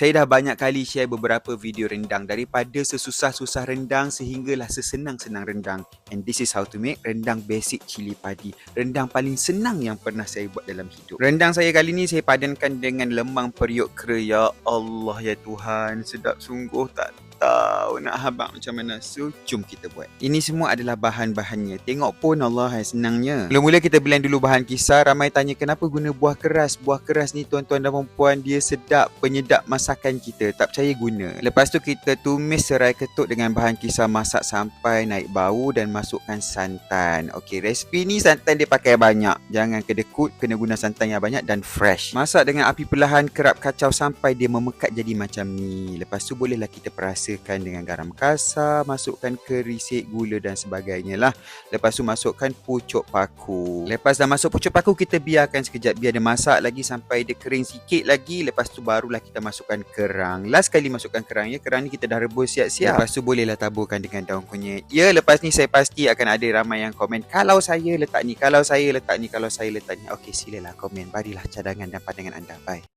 Saya dah banyak kali share beberapa video rendang daripada sesusah-susah rendang sehinggalah sesenang-senang rendang. And this is how to make rendang basic cili padi. Rendang paling senang yang pernah saya buat dalam hidup. Rendang saya kali ni saya padankan dengan lemang periuk kera. Ya Allah ya Tuhan, sedap sungguh tak tahu nak habang macam mana. So, jom kita buat. Ini semua adalah bahan-bahannya. Tengok pun Allah senangnya. Mula-mula kita blend dulu bahan kisar. Ramai tanya kenapa guna buah keras. Buah keras ni tuan-tuan dan perempuan dia sedap penyedap masakan kita. Tak percaya guna. Lepas tu kita tumis serai ketuk dengan bahan kisar masak sampai naik bau dan masukkan santan. Okey, resipi ni santan dia pakai banyak. Jangan kedekut, kena guna santan yang banyak dan fresh. Masak dengan api perlahan kerap kacau sampai dia memekat jadi macam ni. Lepas tu bolehlah kita perasa rasakan dengan garam kasar, masukkan kerisik, gula dan sebagainya lah. Lepas tu masukkan pucuk paku. Lepas dah masuk pucuk paku, kita biarkan sekejap. Biar dia masak lagi sampai dia kering sikit lagi. Lepas tu barulah kita masukkan kerang. Last kali masukkan kerang ya. Kerang ni kita dah rebus siap-siap. Lepas tu bolehlah taburkan dengan daun kunyit. Ya, lepas ni saya pasti akan ada ramai yang komen. Kalau saya letak ni, kalau saya letak ni, kalau saya letak ni. Okey, silalah komen. Barilah cadangan dan pandangan anda. Bye.